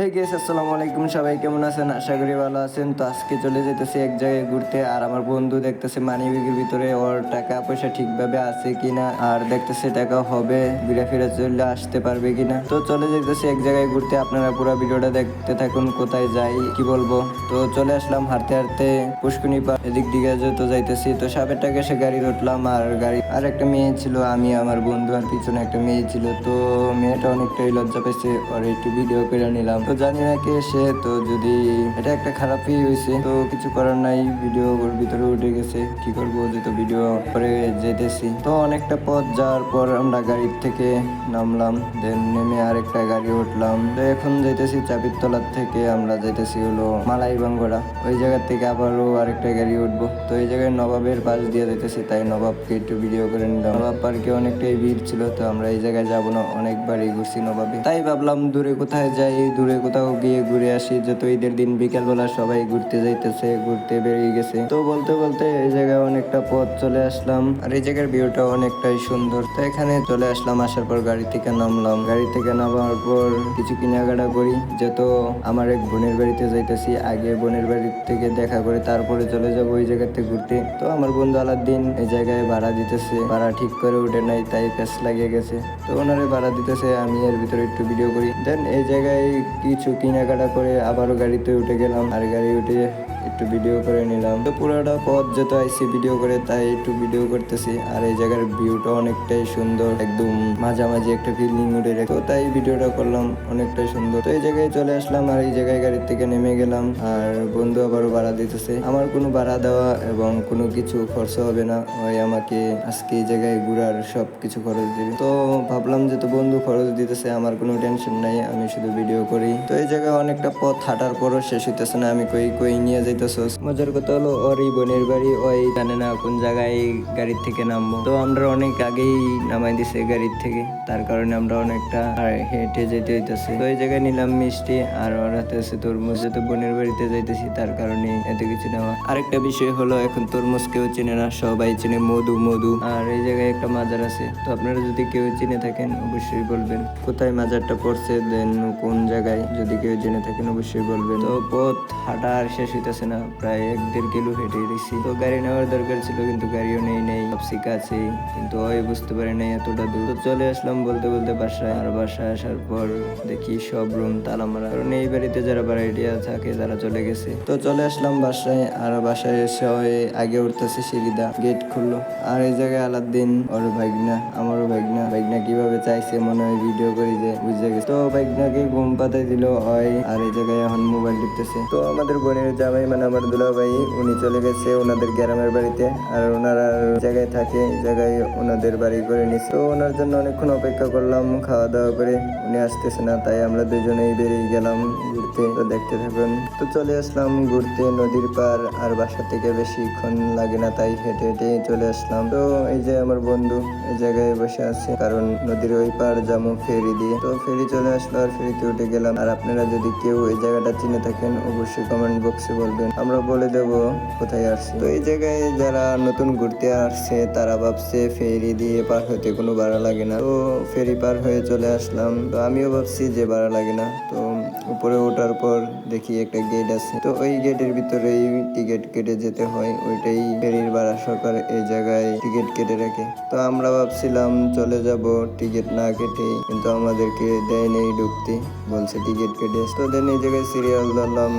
hey guys, আসসালামু আলাইকুম। সবাই কেমন আছেন? আশা করি ভালো আছেন। তো আজকে চলে যেতেছি এক জায়গায় ঘুরতে। আর আমার বন্ধু দেখতেছে মানি ব্যাগের ভিতরে ওর টাকা পয়সা ঠিকভাবে আছে কিনা। আর দেখতেছে টাকা হবে ঘুরে ফিরে চলে আসতে পারবে কিনা। তো চলে যেতেছি এক জায়গায় ঘুরতে। আপনারা পুরো ভিডিওটা দেখতে থাকুন কোথায় যাই কি বলব? তো চলে আসলাম হাঁটতে হাঁটতে পুষ্কুনি পা এদিক দিকে যত যাইতেছি তো সাপের টাকা এসে গাড়ি উঠলাম আর গাড়ি আর একটা মেয়ে ছিল আমি আমার বন্ধু আর পিছনে একটা মেয়ে ছিল। তো মেয়েটা অনেকটাই লজ্জা পেয়েছে। আর একটু ভিডিও করে নিলাম। তো জানি না কে সে, তো যদি এটা একটা খারাপই হয়েছে, তো কিছু করার নাই ভিডিও ওর ভিতরে উঠে গেছে। কি করব যেহেতু ভিডিও করে যেতেছি। তো অনেকটা পথ যাওয়ার পর আমরা গাড়ির থেকে নামলাম দেন নেমে আরেকটা গাড়ি উঠলাম। তো এখন যাইতেছি চাবির তলার থেকে, আমরা যাইতেছি হলো মালাই বাঙ্গোড়া ওই জায়গা থেকে আবারও আরেকটা গাড়ি উঠবো। তো এই জায়গায় নবাবের পাশ দিয়ে যাইতেছি তাই নবাবকে একটু ভিডিও করে নিলাম। নবাব পার্কে অনেকটাই ভিড় ছিল, তো আমরা এই জায়গায় যাব না, অনেকবারই ঘুরছি নবাবে। তাই ভাবলাম, দূরে কোথায় যাই, দূরে কোথাও গিয়ে ঘুরে আসি, যত ঈদের দিন বিকালবেলা সবাই ঘুরতে যাইতেছে, ঘুরতে বেরিয়ে গেছে। তো বলতে বলতে এই জায়গায় অনেকটা পথ চলে আসলাম, আর এই জায়গার ভিউটা অনেকটাই সুন্দর। তো এখানে চলে আসলাম, আসার পর গাড়ি থেকে নামলাম। গাড়ি থেকে নামার পর কিছু কেনাকাটা করি যেহেতু আমার এক বোনের বাড়িতে যাইতেছি, আগে বোনের বাড়ি থেকে দেখা করে তারপরে চলে যাব ওই জায়গাতে ঘুরতে। তো আমার বন্ধু আলাদিন এই জায়গায় ভাড়া দিতেছে, ভাড়া ঠিক করে উঠে নাই, তাই প্যাস লাগিয়ে গেছে। তো ওনারে ভাড়া দিতেছে, আমি এর ভিতরে একটু ভিডিও করি। দেন এই জায়গায় কিছু কেনাকাটা করে আবারও গাড়িতে উঠে গেলাম আর গাড়ি উঠে একটু ভিডিও করে নিলাম। তো পুরোটা পথ যত আইসি ভিডিও করে, তাই একটু ভিডিও করতেছি। আর এই জায়গার ভিউটা অনেকটাই সুন্দর, একদম মাঝামাঝি একটা ফিলিং উঠে রেখে তো তাই ভিডিওটা করলাম, অনেকটাই সুন্দর। তো এই জায়গায় চলে আসলাম আর এই জায়গায় গাড়ি থেকে নেমে গেলাম। আর বন্ধু আবারও ভাড়া দিতেছে। আমার কোনো ভাড়া দেওয়া এবং কোনো কিছু খরচ হবে না। ওই আমাকে আজকে এই জায়গায় ঘুরার সব কিছু খরচ দিবে। তো ভাবলাম যে তো বন্ধু খরচ দিতেছে, আমার কোনো টেনশন নাই। আমি শুধু ভিডিও করি। তো এই জায়গায় অনেকটা পথ হাঁটার পরও শেষ হইতেছে না। আমি কই কই নিয়ে যাইতেছস মজার কথা হলো, ওর এই বোনের বাড়ি ওই জানে না কোন জায়গায় গাড়ির থেকে নামবো। তো আমরা অনেক আগেই নামাই দিছে গাড়ির থেকে। তার কারণে আমরা অনেকটা হেঁটে যেতে হইতেছে। তো এই জায়গায় নিলাম মিষ্টি, আর ওর হাতে আছে তরমুজ। যেহেতু বোনের বাড়িতে যাইতেছি, তার কারণে এত কিছু নেওয়া। আরেকটা বিষয় হলো, এখন তরমুজ কেউ চেনে না, সবাই চেনে মধু মধু। আর এই জায়গায় একটা মাজার আছে। তো আপনারা যদি কেউ চিনে থাকেন, অবশ্যই বলবেন, কোথায় মাজারটা পড়ছে, দেন কোন জায়গায়। যদি কেউ জেনে থাকেন, অবশ্যই বলবেন তো পথ হাঁটা আর শেষ হইতেছে না, প্রায় এক দেড় কিলো হেঁটে গেছি তো গাড়ি নেওয়ার দরকার ছিল, কিন্তু গাড়িও নেই নেই। সবসি কাছে কিন্তু ওই বুঝতে পারি নাই এতটা দূর। তো চলে আসলাম বলতে বলতে বাসায়। আর বাসায় আসার পর দেখি সব রুম তালা মারা কারণ এই বাড়িতে যারা ভাড়াটিয়া থাকে, তারা চলে গেছে। তো চলে আসলাম বাসায়, আর বাসায় এসে ওই আগে উঠতেছে সিঁড়িদা গেট খুললো। আর এই জায়গায় আলাদিন, ওর ভাগনা, আমারও ভাগনা। ভাগনা কীভাবে চাইছে, মনে হয় ভিডিও করি যে বুঝে গেছে। তো ভাগনাকে ঘুম পাতাই দিল হয়, আর এই জায়গায় এখন মোবাইল টিপতেছে তো আমাদের বোনের জামাই মানে আমার দুলা ভাই উনি চলে গেছে ওনাদের গ্রামের বাড়িতে, আর ওনারা জায়গায় থাকে জায়গায় ওনাদের বাড়ি করে নিচ্ছে তো ওনার জন্য অনেকক্ষণ অপেক্ষা করলাম খাওয়া দাওয়া করে। উনি আসতেছে না, তাই আমরা দুজনেই বেরিয়ে গেলাম ঘুরতে। তো দেখতে থাকুন। তো চলে আসলাম ঘুরতে, নদীর পার আর বাসা থেকে বেশিক্ষণ লাগে না, তাই হেঁটে হেঁটে চলে আসলাম। তো এই যে আমার বন্ধু, এই জায়গায় বসে আছে, কারণ নদীর ওই পার যাব ফেরি দিয়ে। তো ফেরি চলে আসলো, আর ফেরিতে উঠে গেলাম। আর আপনারা যদি কেউ এই জায়গাটা চিনে থাকেন, অবশ্যই কমেন্ট বক্সে বলবেন। আমরা বলে দেব কোথায় আসছে। তো এই জায়গায় যারা নতুন ঘুরতে আসছে, তারা ভাবছে ফেরি দিয়ে পার হতে কোনো ভাড়া লাগে না। তো ফেরি পার হয়ে চলে আসলাম। তো আমিও ভাবছি যে ভাড়া লাগে না। তো উপরে ওঠার পর দেখি একটা গেট আছে। তো ওই গেটের ভিতরেই টিকিট কেটে যেতে হয়। ওইটাই ফেরির ভাড়া সরকার এই জায়গায় টিকিট কেটে রাখে। তো আমরা ভাবছিলাম চলে যাব টিকিট না কেটে কিন্তু আমাদেরকে দেয় নেই ঢুকতে। বলছে টিকিট কেটে। তো দেন এই জায়গায় সিরিয়াল ধরলাম,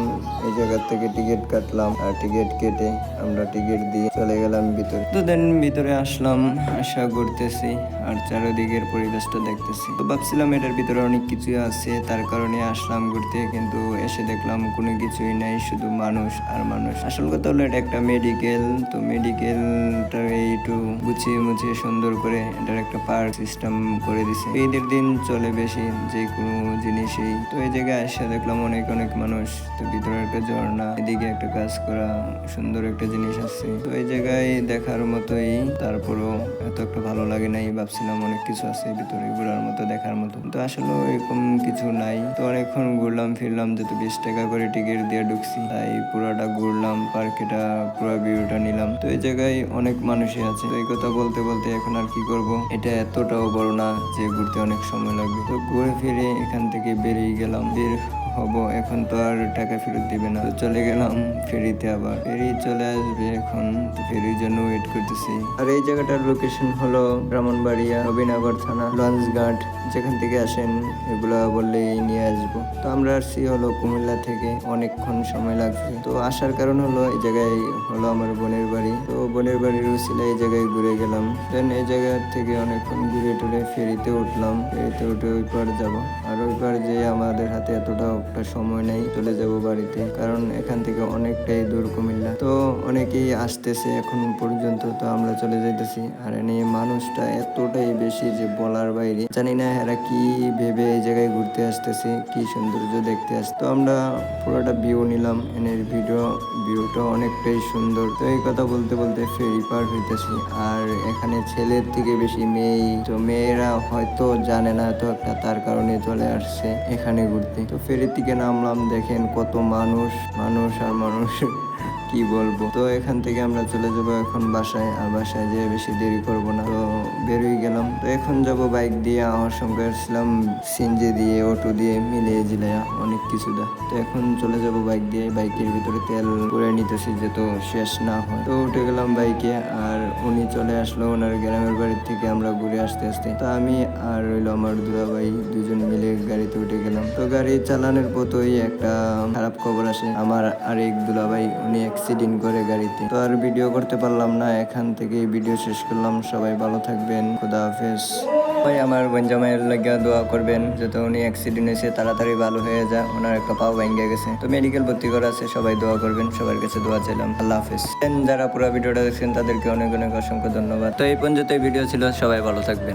এই জায়গা থেকে টিকিট কাটলাম আর টিকিট কেটে আমরা টিকিট দিয়ে চলে গেলাম ভিতরে। তো দেন ভিতরে আসলাম আশা করতেছি আর চারিদিকের পরিবেশটা দেখতেছি। তো ভাবছিলাম এটার ভিতরে অনেক কিছুই আছে, তার কারণে আসলাম ঘুরতে, কিন্তু এসে দেখলাম কোনো কিছুই নাই, শুধু মানুষ আর মানুষ। আসল কথা হলো এটা একটা মেডিকেল তো মেডিকেলটা একটু গুছিয়ে মুছিয়ে সুন্দর করে এটার একটা পার্ক সিস্টেম করে দিছে। ঈদের দিন চলে বেশি যে কোনো জিনিসই। তো এই জায়গায় এসে দেখলাম অনেক অনেক মানুষ। তো ভিতরে একটা ঝর্ণা, এদিকে একটা কাজ করা, সুন্দর একটা জিনিস আছে। তো এই জায়গায় দেখার মতোই, তারপরও এত একটা ভালো লাগে নাই, ভাবছিলাম অনেক কিছু আছে ভিতরে ঘোরার মতো, দেখার মতো। তো আসলে এরকম কিছু নাই। তো অনেকক্ষণ ঘুরলাম, ফিরলাম, যেহেতু বিশ টাকা করে টিকিট দিয়ে ঢুকছি, তাই পুরোটা ঘুরলাম, পার্কেটা, পুরো ভিউটা নিলাম। তো এই জায়গায় অনেক মানুষই আছে। তো এই কথা বলতে বলতে এখন আর কি করব? এটা এতটাও বড় না যে ঘুরতে অনেক সময় লাগবে। তো ঘুরে ফিরে এখান থেকে বেরিয়ে গেলাম। বের হব, এখন তো আর টাকা ফেরত দিবে না। চলে গেলাম ফেরিতে আবার। ফেরি চলে আসবে এখন, তো ফেরির জন্য ওয়েট করতেছি। আর এই জায়গাটার লোকেশন হলো ব্রাহ্মণবাড়িয়া নবীনগর থানা লঞ্চ লঞ্চঘাট। যেখান থেকে আসেন, এগুলো বললে নিয়ে আসব। তো আমরা আসছি হলো কুমিল্লা থেকে, অনেকক্ষণ সময় লাগছে। তো আসার কারণ হলো এই জায়গায় হলো আমার বোনের বাড়ি। তো বোনের বাড়ির উচিলে এই জায়গায় ঘুরে গেলাম। দেন এই জায়গা থেকে অনেকক্ষণ ঘুরে টুরে ফেরিতে উঠলাম। ফেরিতে উঠে ওই পার যাব। আর ওই পার যে আমাদের হাতে এতটা একটা সময় নেই, চলে যাব বাড়িতে। কারণ এখান থেকে অনেকটাই দূর কুমিল্লা। তো অনেকেই আসতেছে এখন পর্যন্ত, তো আমরা চলে যাইতেছি। আর এনে মানুষটা এতটাই বেশি যে বলার বাইরে। জানি না এরা কি ভেবে এই জায়গায় ঘুরতে আসতেছে? কি সৌন্দর্য দেখতে আসছে? তো আমরা পুরোটা ভিউ নিলাম, এনের ভিডিও ভিউটা অনেকটাই সুন্দর। তো এই কথা বলতে বলতে ফেরি পার হইতেছি। আর এখানে ছেলের থেকে বেশি মেয়ে, তো মেয়েরা হয়তো জানে না তো একটা তার কারণে চলে আসছে এখানে ঘুরতে। তো ফেরির থেকে নামলাম, দেখেন কত মানুষ মানুষ আর মানুষ, কি বলব? তো এখান থেকে আমরা চলে যাব এখন বাসায়, আর বাসায় যেয়ে বেশি দেরি করব না। তো বেরোই গেলাম। তো এখন যাব বাইক দিয়ে, আমার আসলাম, সিনজি দিয়ে, অটো দিয়ে মিলিয়ে জিলাইয়া অনেক কিছু দা তো এখন চলে যাব বাইক দিয়ে, বাইকের ভিতরে তেল করে নিতেছি যে তো শেষ না হয়। তো উঠে গেলাম বাইকে আর উনি চলে আসলো ওনার গ্রামের বাড়ির থেকে, আমরা ঘুরে আসতে আসতে। তো আমি আর রইল আমার দুলাভাই দুজন মিলে গাড়িতে উঠে গেলাম। তো গাড়ি চালানোর পথই একটা খারাপ খবর আসে। আমার আরেক দুলাভাই, উনি অ্যাক্সিডেন্ট করে গাড়িতে। তো আর ভিডিও করতে পারলাম না, এখান থেকে ভিডিও শেষ করলাম। সবাই ভালো থাকবেন, খুদা হাফেজ। ভাই, আমার বঞ্জামাইয়ের লাগিয়া দোয়া করবেন যাতে উনি অ্যাক্সিডেন্ট হয়েছে, তাড়াতাড়ি ভালো হয়ে যায়, ওনার একটা পাও ভেঙে গেছে। তো মেডিকেল ভর্তি করা আছে, সবাই দোয়া করবেন, সবার কাছে দোয়া চাইলাম। আল্লাহ হাফিজ। যারা পুরো ভিডিওটা দেখছেন, তাদেরকে অনেক অনেক অসংখ্য ধন্যবাদ। তো এই পর্যন্ত ভিডিও ছিল, সবাই ভালো থাকবেন।